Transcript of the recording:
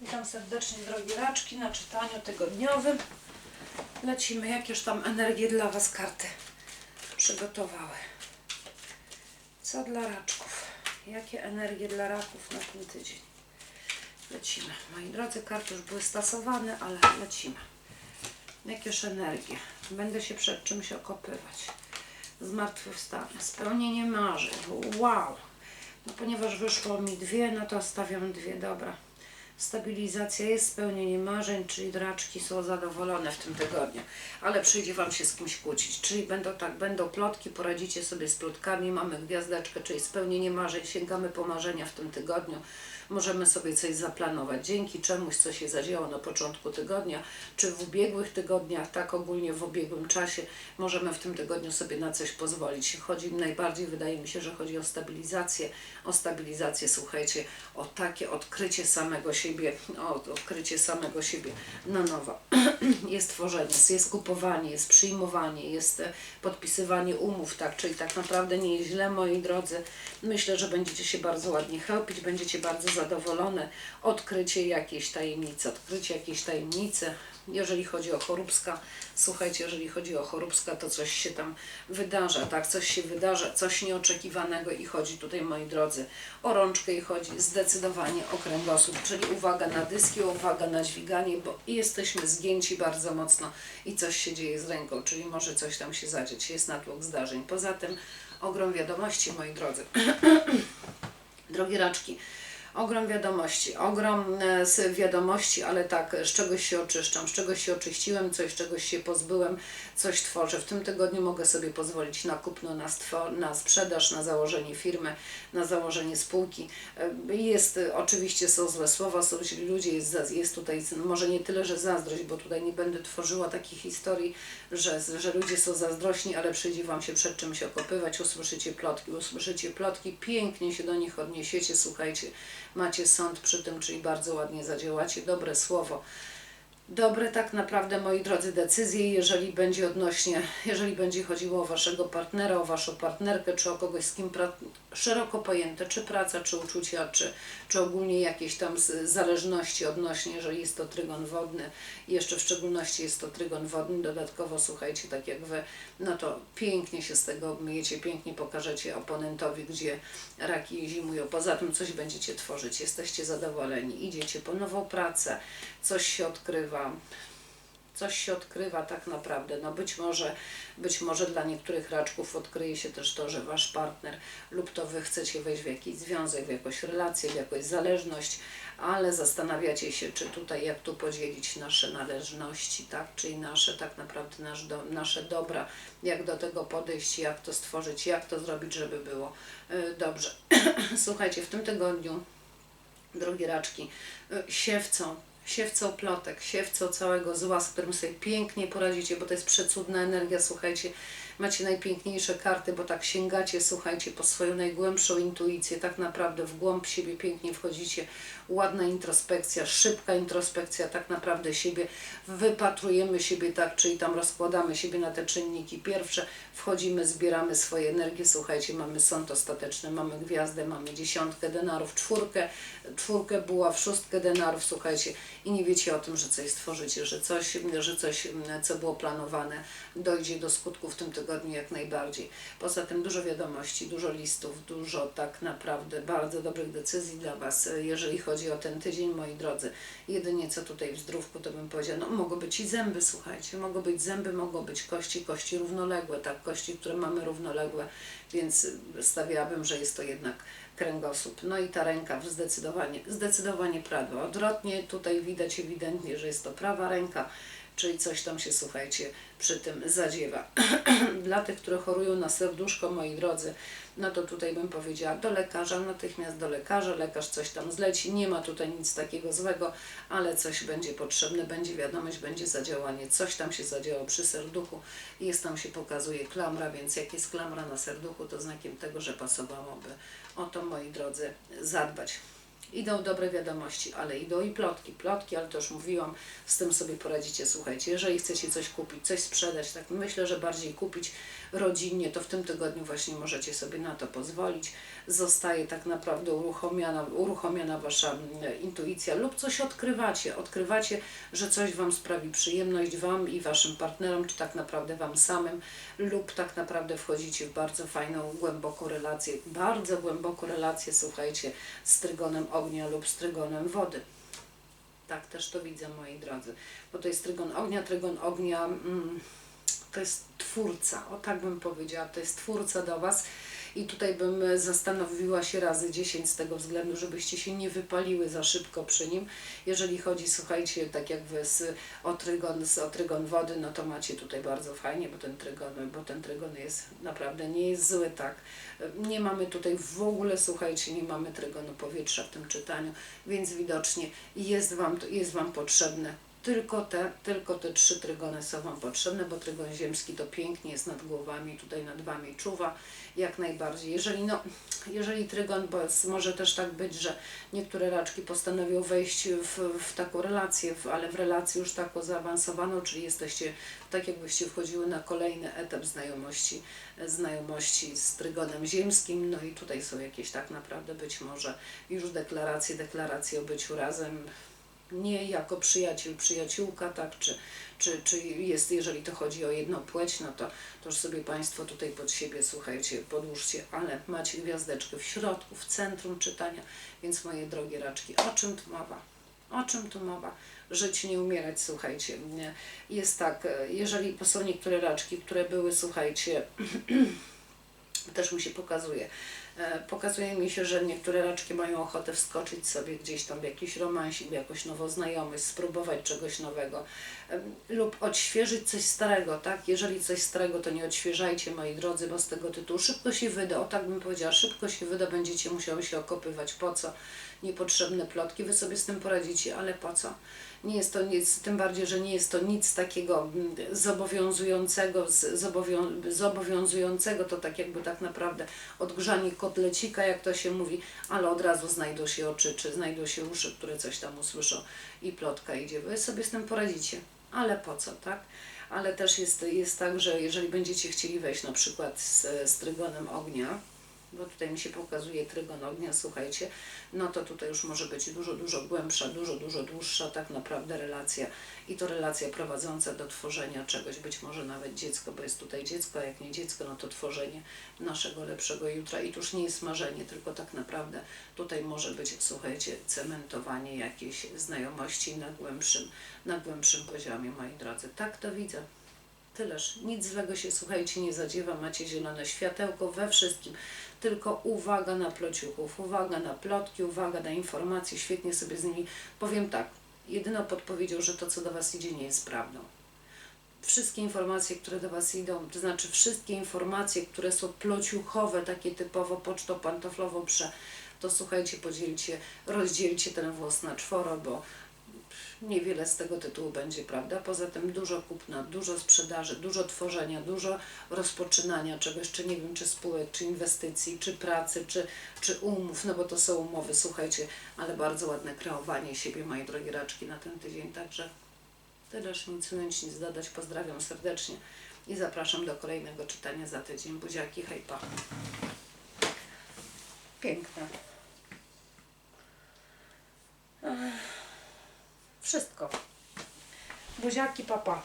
Witam serdecznie drogie raczki na czytaniu tygodniowym. Lecimy, jakież tam energię dla Was karty przygotowały. Co dla raczków? Jakie energie dla raków na ten tydzień? Lecimy. Moi drodzy, karty już były stasowane, ale lecimy. Jakież energie? Będę się przed czymś okopywać. Zmartwychwstanie, spełnienie marzeń. Wow! No ponieważ wyszło mi dwie, no to stawiam dwie, dobra. Stabilizacja jest spełnienie marzeń, czyli draczki są zadowolone w tym tygodniu, ale przyjdzie Wam się z kimś kłócić, czyli będą tak, będą plotki, poradzicie sobie z plotkami, mamy gwiazdeczkę, czyli spełnienie marzeń, sięgamy po marzenia w tym tygodniu, możemy sobie coś zaplanować, dzięki czemuś, co się zadziało na początku tygodnia, czy w ubiegłych tygodniach, tak ogólnie w ubiegłym czasie, możemy w tym tygodniu sobie na coś pozwolić. Chodzi najbardziej, wydaje mi się, że chodzi o stabilizację, o stabilizację, słuchajcie, o takie odkrycie samego siebie, o odkrycie samego siebie na nowo. jest tworzenie, jest kupowanie, jest przyjmowanie, jest e, podpisywanie umów, tak, czyli tak naprawdę nie jest źle, moi drodzy. Myślę, że będziecie się bardzo ładnie chełpić, będziecie bardzo zadowolone. Odkrycie jakiejś tajemnicy, odkrycie jakiejś tajemnicy. Jeżeli chodzi o choróbska, słuchajcie, jeżeli chodzi o choróbska, to coś się tam wydarza, tak, coś się wydarza, coś nieoczekiwanego i chodzi tutaj, moi drodzy, o rączkę i chodzi zdecydowanie o kręgosłup, czyli uwaga na dyski, uwaga na dźwiganie, bo jesteśmy zgięci bardzo mocno i coś się dzieje z ręką, czyli może coś tam się zadzieć, jest natłok zdarzeń. Poza tym ogrom wiadomości, moi drodzy. Drogie raczki, ogrom wiadomości, ogrom e, wiadomości, ale tak, z czegoś się oczyszczam, z czegoś się oczyściłem, coś, czegoś się pozbyłem, coś tworzę. W tym tygodniu mogę sobie pozwolić na kupno, na, na sprzedaż, na założenie firmy, na założenie spółki. E, Jest, e, oczywiście są złe słowa, są źli ludzie, jest, jest tutaj, może nie tyle, że zazdrość, bo tutaj nie będę tworzyła takich historii, że, że ludzie są zazdrośni, ale przyjdzie Wam się przed czymś okopywać, usłyszycie plotki, usłyszycie plotki, pięknie się do nich odniesiecie, słuchajcie, macie sąd przy tym, czyli bardzo ładnie zadziałacie, dobre słowo. Dobre tak naprawdę, moi drodzy, decyzje, jeżeli będzie odnośnie, jeżeli będzie chodziło o waszego partnera, o waszą partnerkę, czy o kogoś, z kim szeroko pojęte, czy praca, czy uczucia, czy, czy ogólnie jakieś tam zależności odnośnie, jeżeli jest to trygon wodny, jeszcze w szczególności jest to trygon wodny, dodatkowo słuchajcie, tak jak wy, no to pięknie się z tego obmyjecie, pięknie pokażecie oponentowi, gdzie raki zimują. Poza tym coś będziecie tworzyć, jesteście zadowoleni, idziecie po nową pracę, coś się odkrywa, coś się odkrywa tak naprawdę. No być może, być może dla niektórych raczków odkryje się też to, że wasz partner lub to wy chcecie wejść w jakiś związek, w jakąś relację, w jakąś zależność, ale zastanawiacie się, czy tutaj, jak tu podzielić nasze należności, tak? Czyli nasze tak naprawdę nasz do, nasze dobra, jak do tego podejść, jak to stworzyć, jak to zrobić, żeby było y, dobrze. Słuchajcie, w tym tygodniu drogie raczki, y, siewcą, siewcą plotek, siewcą całego zła, z którym sobie pięknie poradzicie, bo to jest przecudna energia, słuchajcie, macie najpiękniejsze karty, bo tak sięgacie, słuchajcie, po swoją najgłębszą intuicję, tak naprawdę w głąb siebie pięknie wchodzicie, ładna introspekcja, szybka introspekcja, tak naprawdę siebie, wypatrujemy siebie tak, czyli tam rozkładamy siebie na te czynniki. Pierwsze, wchodzimy, zbieramy swoje energie, słuchajcie, mamy sąd ostateczny, mamy gwiazdę, mamy dziesiątkę denarów, czwórkę, czwórkę buław, szóstkę denarów, słuchajcie, i nie wiecie o tym, że coś stworzycie, że coś, że coś, co było planowane, dojdzie do skutku w tym tygodniu jak najbardziej. Poza tym dużo wiadomości, dużo listów, dużo tak naprawdę bardzo dobrych decyzji dla Was, jeżeli chodzi o ten tydzień, moi drodzy. Jedynie co tutaj w zdrówku, to bym powiedziała, no mogą być i zęby, słuchajcie, mogą być zęby, mogą być kości, kości równoległe, tak, kości, które mamy równoległe, więc stawiałabym, że jest to jednak kręgosłup. No i ta ręka zdecydowanie, zdecydowanie prawa. Odwrotnie tutaj widać ewidentnie, że jest to prawa ręka, czyli coś tam się, słuchajcie, przy tym zadziewa. Dla tych, które chorują na serduszko, moi drodzy, no to tutaj bym powiedziała do lekarza, natychmiast do lekarza, lekarz coś tam zleci, nie ma tutaj nic takiego złego, ale coś będzie potrzebne, będzie wiadomość, będzie zadziałanie, coś tam się zadziało przy serduchu, jest tam się pokazuje klamra, więc jak jest klamra na serduchu, to znakiem tego, że pasowałoby o to, moi drodzy, zadbać. Idą dobre wiadomości, ale idą i plotki. Plotki, ale to już mówiłam, z tym sobie poradzicie. Słuchajcie, jeżeli chcecie coś kupić, coś sprzedać, tak myślę, że bardziej kupić rodzinnie, to w tym tygodniu właśnie możecie sobie na to pozwolić. Zostaje tak naprawdę uruchomiona, uruchomiona Wasza mm, intuicja lub coś odkrywacie. Odkrywacie, że coś Wam sprawi przyjemność, Wam i Waszym partnerom, czy tak naprawdę Wam samym, lub tak naprawdę wchodzicie w bardzo fajną, głęboką relację, bardzo głęboką relację, słuchajcie, z trygonem ognia lub z trygonem wody. Tak też to widzę, moi drodzy. Bo to jest trygon ognia, trygon ognia mm, to jest twórca, o tak bym powiedziała, to jest twórca do Was. I tutaj bym zastanowiła się razy 10 z tego względu, żebyście się nie wypaliły za szybko przy nim. Jeżeli chodzi, słuchajcie, tak jak Wy z, o, trygon, z, o trygon wody, no to macie tutaj bardzo fajnie, bo ten trygon, bo ten trygon jest naprawdę nie jest zły, tak. Nie mamy tutaj w ogóle, słuchajcie, nie mamy trygonu powietrza w tym czytaniu, więc widocznie jest Wam, jest wam potrzebne tylko te, tylko te trzy trygony są Wam potrzebne, bo trygon ziemski to pięknie jest nad głowami, tutaj nad Wami czuwa, jak najbardziej. Jeżeli, no, jeżeli trygon, bo może też tak być, że niektóre raczki postanowią wejść w, w taką relację, w, ale w relację już taką zaawansowaną, czyli jesteście tak jakbyście wchodziły na kolejny etap znajomości, znajomości z trygonem ziemskim, no i tutaj są jakieś tak naprawdę być może już deklaracje, deklaracje o byciu razem, nie jako przyjaciel, przyjaciółka, tak, czy, czy, czy jest, jeżeli to chodzi o jedną płeć, no to, to już sobie Państwo tutaj pod siebie, słuchajcie, podłóżcie, ale macie gwiazdeczkę w środku, w centrum czytania, więc moje drogie raczki, o czym tu mowa? O czym tu mowa? Żyć, nie umierać, słuchajcie. Jest tak, e, jeżeli są niektóre raczki, które były, słuchajcie, też mi się pokazuje. E, Pokazuje mi się, że niektóre raczki mają ochotę wskoczyć sobie gdzieś tam w jakiś romansik, w jakąś nową znajomość, spróbować czegoś nowego lub odświeżyć coś starego, tak? Jeżeli coś starego, to nie odświeżajcie, moi drodzy, bo z tego tytułu szybko się wyda, o tak bym powiedziała, szybko się wyda, będziecie musiały się okopywać. Po co? Niepotrzebne plotki, wy sobie z tym poradzicie, ale po co? Nie jest to nic, tym bardziej, że nie jest to nic takiego mm, zobowiązującego, zobowią, zobowiązującego, to tak jakby tak naprawdę odgrzanie kotlecika, jak to się mówi, ale od razu znajdą się oczy, czy znajdą się uszy, które coś tam usłyszą i plotka idzie. Wy sobie z tym poradzicie, ale po co, tak? Ale też jest, jest tak, że jeżeli będziecie chcieli wejść na przykład z, z trygonem ognia, bo tutaj mi się pokazuje trygon ognia, słuchajcie, no to tutaj już może być dużo, dużo głębsza, dużo, dużo dłuższa tak naprawdę relacja i to relacja prowadząca do tworzenia czegoś, być może nawet dziecko, bo jest tutaj dziecko, a jak nie dziecko, no to tworzenie naszego lepszego jutra i to już nie jest marzenie, tylko tak naprawdę tutaj może być, słuchajcie, cementowanie jakiejś znajomości na głębszym, na głębszym poziomie, moi drodzy. Tak to widzę. Tyleż. Nic złego się, słuchajcie, nie zadziewa. Macie zielone światełko we wszystkim. Tylko uwaga na plociuchów, uwaga na plotki, uwaga na informacje. Świetnie sobie z nimi. Powiem tak, jedyną podpowiedzią, że to, co do Was idzie, nie jest prawdą. Wszystkie informacje, które do Was idą, to znaczy wszystkie informacje, które są plociuchowe, takie typowo pocztą pantoflową, prze, to słuchajcie, podzielcie, rozdzielcie ten włos na czworo, bo niewiele z tego tytułu będzie, prawda? Poza tym dużo kupna, dużo sprzedaży, dużo tworzenia, dużo rozpoczynania czegoś, czy nie wiem, czy spółek, czy inwestycji, czy pracy, czy, czy umów, no bo to są umowy, słuchajcie, ale bardzo ładne kreowanie siebie, moje drogie raczki, na ten tydzień, także tyleż nic ująć, nic dodać. Pozdrawiam serdecznie i zapraszam do kolejnego czytania za tydzień. Buziaki, hejpa. Piękne. Ech. Wszystko. Buziaki, papa.